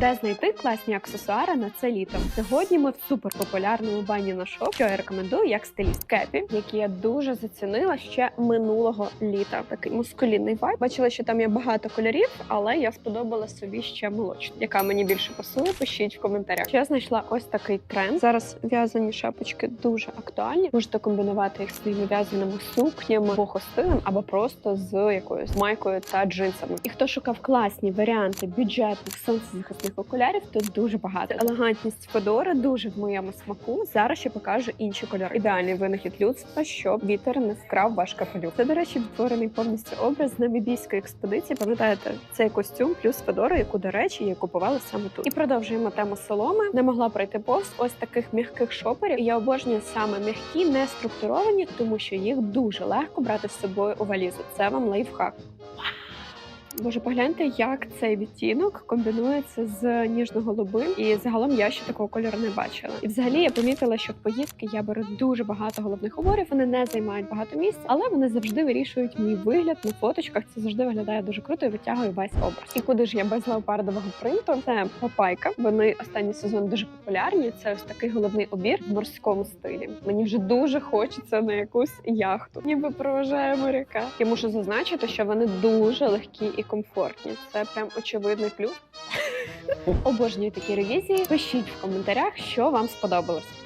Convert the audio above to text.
Де знайти класні аксесуари на це літо? Сьогодні ми в суперпопулярному бані на шоп, що я рекомендую як стиліст кепі, які я дуже зацінила ще минулого літа. Такий мускулінний вайб. Бачила, що там є багато кольорів, але я сподобала собі ще молочну. Яка мені більше пасує? Пишіть в коментарях. Я знайшла ось такий тренд. Зараз в'язані шапочки дуже актуальні. Можете комбінувати їх своїми в'язаними сукнями або або просто з якоюсь майкою та джинсами. І хто шукав класні варіанти бюджетних сонцезахисних окулярів, тут дуже багато. Елегантність Федори дуже в моєму смаку. Зараз ще покажу інші кольори. Ідеальний винахід людства, щоб вітер не вкрав ваш капелюх. Це, до речі, відтворений повністю образ намібійської експедиції. Пам'ятаєте, цей костюм плюс Федора, яку, до речі, я купувала саме тут. І продовжуємо тему соломи. Не могла пройти повз ось таких м'яких шоперів. Я обожнюю саме м'які, не структуровані, тому що їх дуже легко брати з собою у валізу. Це вам лайфхак. Боже, погляньте, як цей відтінок комбінується з ніжно-голубим, і загалом я ще такого кольору не бачила. І взагалі я помітила, що в поїздки я беру дуже багато головних уборів. Вони не займають багато місця, але вони завжди вирішують мій вигляд на фоточках. Це завжди виглядає дуже круто і витягує весь образ. І куди ж я без леопардового принту? Це папайка. Вони останній сезон дуже популярні. Це ось такий головний обір в морському стилі. Мені вже дуже хочеться на якусь яхту, ніби проважає моряка. Я мушу зазначити, що вони дуже легкі і комфортні. Це прям очевидний плюс. Обожнюю такі ревізії. Пишіть в коментарях, що вам сподобалось.